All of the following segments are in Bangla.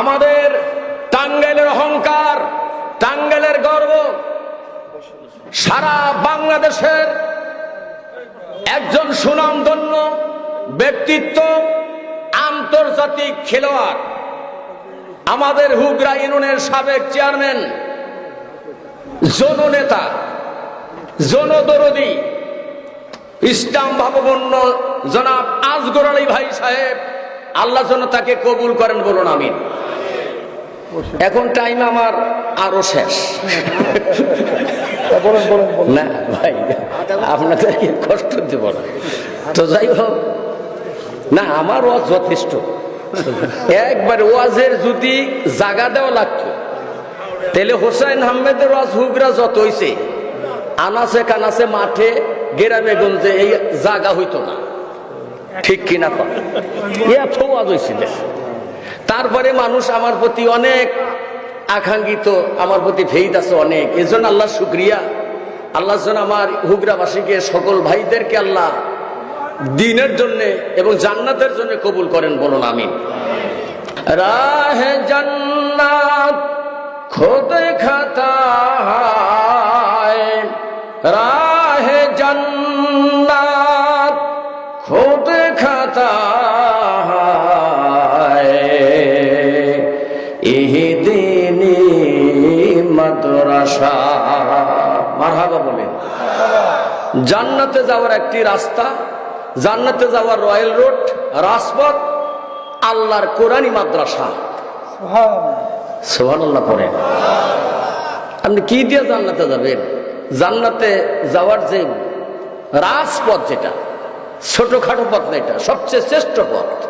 আমাদের টাঙ্গাইলের অহংকার, টাঙ্গাইলের গর্ব, সারা বাংলাদেশের একজন সুনামধন্য ব্যক্তিত্ব, আন্তর্জাতিক খেলোয়াড়, আমাদের হুগরা ইউনিয়নের সাবেক চেয়ারম্যান, জননেতা, জনদরদী ইসলাম ভাববন্য জনাব আজগর আলী ভাই সাহেব আল্লাহ যেন তাকে কবুল করেন বলুন আমি এখন টাইম আমার আরও শেষ। বলেন না ভাই আপনাদেরকে কষ্ট দেব না। তো যাই হোক না আমার ওয়াজ যথেষ্ট। একবার ওয়াজের যদি জাগা দেওয়া লাগতো তাহলে হোসেন আহমেদের ওয়াজ হুগরা যত হইছে আনাসে কানাসে মাঠে গেরামে গঞ্জে এই জাগা হইতো না। ঠিক কিনা কর এত হয়েছিল তারপরে মানুষ আমার প্রতি অনেক আকাঙ্ক্ষিত, আমার প্রতি ভেদ আছে অনেক। এজন্য আল্লাহ শুক্রিয়া। আল্লাহ যেন আমার হুগরাবাসীকে, সকল ভাইদেরকে আল্লাহ দিনের জন্য এবং জান্নাতের জন্য কবুল করেন বলুন আমি রাহে জান্নাত, খোদ খাতা জান্নাত খোদ খাতা ইহদিনী মাদ্রাসা। মারহাবা বলেন। জান্নাতে যাওয়ার একটি রাস্তা জান্নাতে যাওয়ার রয়্যাল রোড রাজপথ আল্লাহর কোরআনী মাদ্রাসা। সোহান আল্লাহ পড়েন আপনি কি দিয়ে জান্নাতে যাবেন? জান্নাতে যাওয়ার যে রাজপথ যেটা, ছোটখাটো পথ না এটা, সবচেয়ে শ্রেষ্ঠ পথ।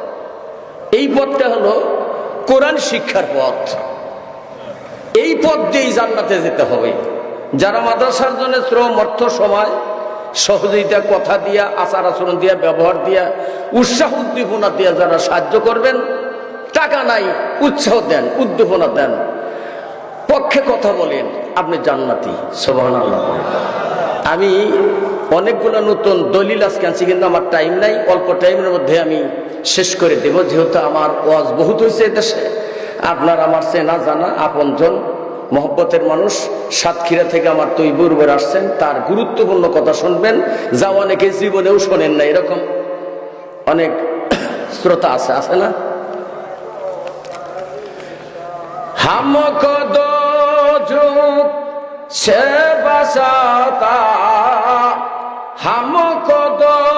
এই পথটা হলো কোরআন শিক্ষার পথ। এই পথ দিয়েই জান্নাতে যেতে হবে। যারা মাদ্রাসার জন্য শ্রম, অর্থ, সময়, সহযোগিতা, কথা দিয়া, আচার আচরণ দিয়া, ব্যবহার দিয়া, উৎসাহ উদ্দীপনা দিয়া যারা সাহায্য করবেন, টাকা নাই, উৎসাহ দেন, উদ্দীপনা দেন। পক্ষে কথা বলেন, আপনি জান্নাতি আল্লাহ আমি অনেকগুলো নতুন দলিল আজকে আনছি, কিন্তু আমার টাইম নাই। অল্প টাইমের মধ্যে আমি শেষ করে দেব, যেহেতু আমার ওয়াজ বহুত হয়েছে এদেশে আপনার আমার চেনা জানা, আপনজন মহব্বতের মানুষ, সাতক্ষীরা থেকে আমার তৈবুর উপর আসছেন, তার গুরুত্বপূর্ণ কথা শুনবেন। যা অনেকে জীবনেও শোনেন না, এরকম অনেক শ্রোতা আছে আছে না? হামক দো সেবা हमको दो